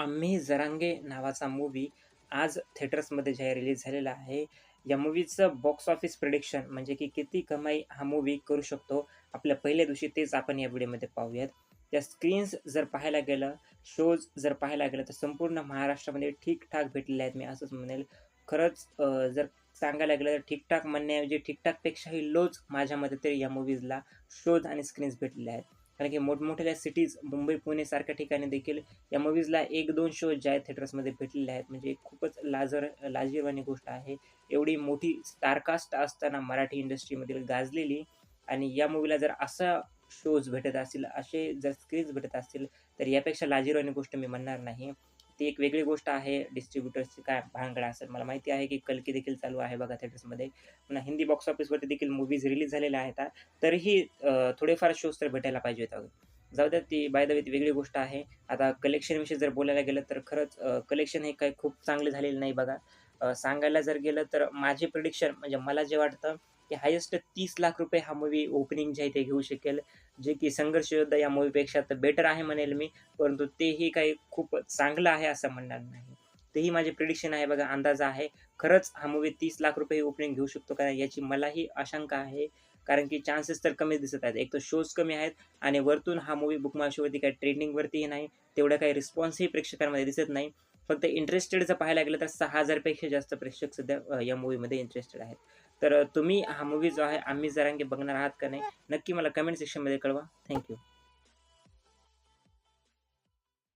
आम्ही जरांगे नावाचा मूव्ही आज थिएटर्समध्ये जाहीर रिलीज झालेला आहे. या मूवीचं बॉक्स ऑफिस प्रिडिक्शन म्हणजे की किती कमाई हा मूव्ही करू शकतो, आपल्या पहिल्या दिवशी तेच आपण या व्हिडिओमध्ये पाहूयात. त्या स्क्रीन्स जर पाहायला गेलं, शोज जर पाहायला गेलं, तर संपूर्ण महाराष्ट्रामध्ये ठीकठाक भेटलेले आहेत. मी असंच म्हणेल. खरंच जर सांगायला गेलं तर ठीकठाक म्हणण्याऐवजी ठीकठाकपेक्षाही लोच माझ्या मते तरी या मूव्हीजला शोज आणि स्क्रीन्स भेटलेले आहेत. कारण की मोठमोठ्या सिटीज मुंबई, पुणे सारख्या ठिकाणी देखील या मूवीजला एक दोन शोज ज्या आहेत थिएटर्समध्ये भेटलेले आहेत. म्हणजे खूपच लाजर लाजिरवाणी गोष्ट आहे. एवढी मोठी स्टारकास्ट असताना मराठी इंडस्ट्रीमधील गाजलेली आणि या मूवीला जर असा शोज भेटत असतील, असे जर स्क्रीन्स भेटत असतील, तर यापेक्षा लाजिरवाणी गोष्ट मी म्हणणार नाही. ती एक वेगळी गोष्ट आहे. डिस्ट्रीब्युटर्सची काय भानगड असेल. मला माहिती आहे की कलकी देखील चालू आहे बघा थिएटर्समध्ये. पुन्हा हिंदी बॉक्स ऑफिसवरती देखील मूवीज रिलीज झालेल्या आहेत. तरीही थोडेफार शोज तर भेटायला पाहिजे होता जाऊ द्या ती बाय द वे ती वेगळी गोष्ट आहे. आता कलेक्शनविषयी जर बोलायला गेलं तर खरंच कलेक्शन हे काही खूप चांगले झालेलं नाही बघा. सांगायला जर गेलं तर माझे प्रिडिक्शन म्हणजे मला जे वाटतं की हायेस्ट ₹30,00,000 हा मूव्ही ओपनिंग जे आहे ते घेऊ शकेल. जे की संघर्ष योद्धा या मूवीपेक्षा तर बेटर आहे म्हणेल मी. परंतु तेही काही खूप चांगलं आहे असं म्हणणार नाही. तेही माझे प्रिडिक्शन आहे बघा, अंदाज आहे. खरंच हा मूव्ही ₹30,00,000 ओपनिंग घेऊ शकतो का याची मलाही आशंका आहे. कारण की चान्सेस तर कमीच दिसत आहेत. एक तर शोज कमी आहेत आणि वरतून हा मूव्ही बुक काही ट्रेंडिंगवरतीही नाही. तेवढा काही रिस्पॉन्सही प्रेक्षकांमध्ये दिसत नाही. फक्त इंटरेस्टेड जर पाहायला गेलं तर सहा हजारपेक्षा जास्त प्रेक्षक सध्या या मूव्हीमध्ये इंटरेस्टेड आहेत. तर तुम्ही हा मूव्ही जो आहे आम्ही जरांगे बघणार आहात का नाही? नक्की मला कमेंट सेक्शनमध्ये कळवा. थँक्यू